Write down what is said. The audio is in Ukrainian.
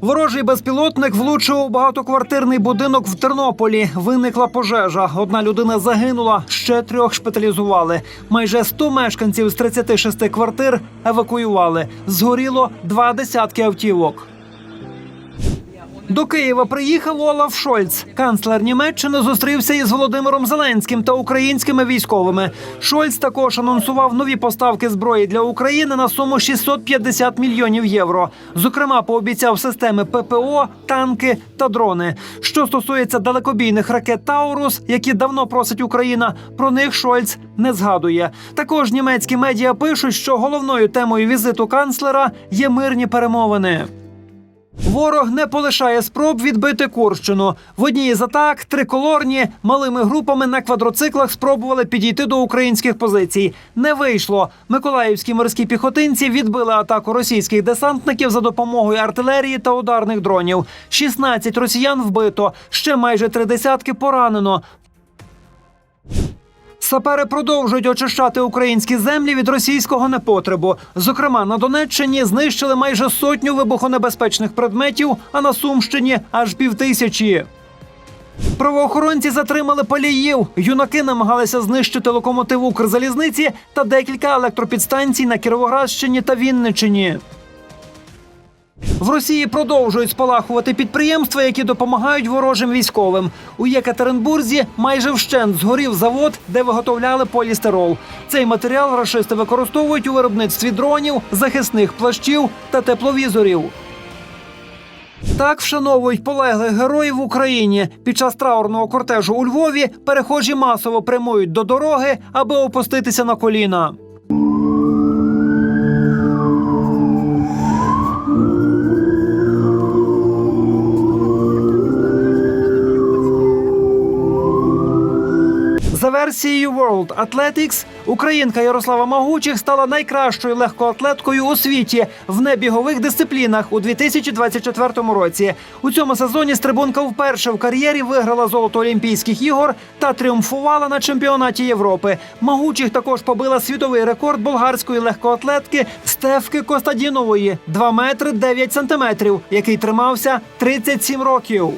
Ворожий безпілотник влучив у багатоквартирний будинок в Тернополі. Виникла пожежа. Одна людина загинула, ще трьох шпиталізували. Майже 100 мешканців з 36 квартир евакуювали. Згоріло два десятки автівок. До Києва приїхав Олаф Шольц. Канцлер Німеччини зустрівся із Володимиром Зеленським та українськими військовими. Шольц також анонсував нові поставки зброї для України на суму 650 мільйонів євро. Зокрема, пообіцяв системи ППО, танки та дрони. Що стосується далекобійних ракет Таурус, які давно просить Україна, про них Шольц не згадує. Також німецькі медіа пишуть, що головною темою візиту канцлера є мирні перемовини. Ворог не полишає спроб відбити Курщину. В одній із атак триколорні малими групами на квадроциклах спробували підійти до українських позицій. Не вийшло. Миколаївські морські піхотинці відбили атаку російських десантників за допомогою артилерії та ударних дронів. 16 росіян вбито, ще майже три десятки поранено. Сапери продовжують очищати українські землі від російського непотребу. Зокрема, на Донеччині знищили майже сотню вибухонебезпечних предметів, а на Сумщині аж півтисячі. Правоохоронці затримали паліїв. Юнаки намагалися знищити локомотив Укрзалізниці та декілька електропідстанцій на Кіровоградщині та Вінниччині. В Росії продовжують спалахувати підприємства, які допомагають ворожим військовим. У Єкатеринбурзі майже вщент згорів завод, де виготовляли полістирол. Цей матеріал рашисти використовують у виробництві дронів, захисних плащів та тепловізорів. Так вшановують полеглих героїв в Україні. Під час траурного кортежу у Львові перехожі масово прямують до дороги, аби опуститися на коліна. За версією World Athletics, українка Ярослава Магучих стала найкращою легкоатлеткою у світі в небігових дисциплінах у 2024 році. У цьому сезоні стрибунка вперше в кар'єрі виграла золото Олімпійських ігор та тріумфувала на чемпіонаті Європи. Магучих також побила світовий рекорд болгарської легкоатлетки Стефки Костадінової 2 метри 9 сантиметрів, який тримався 37 років.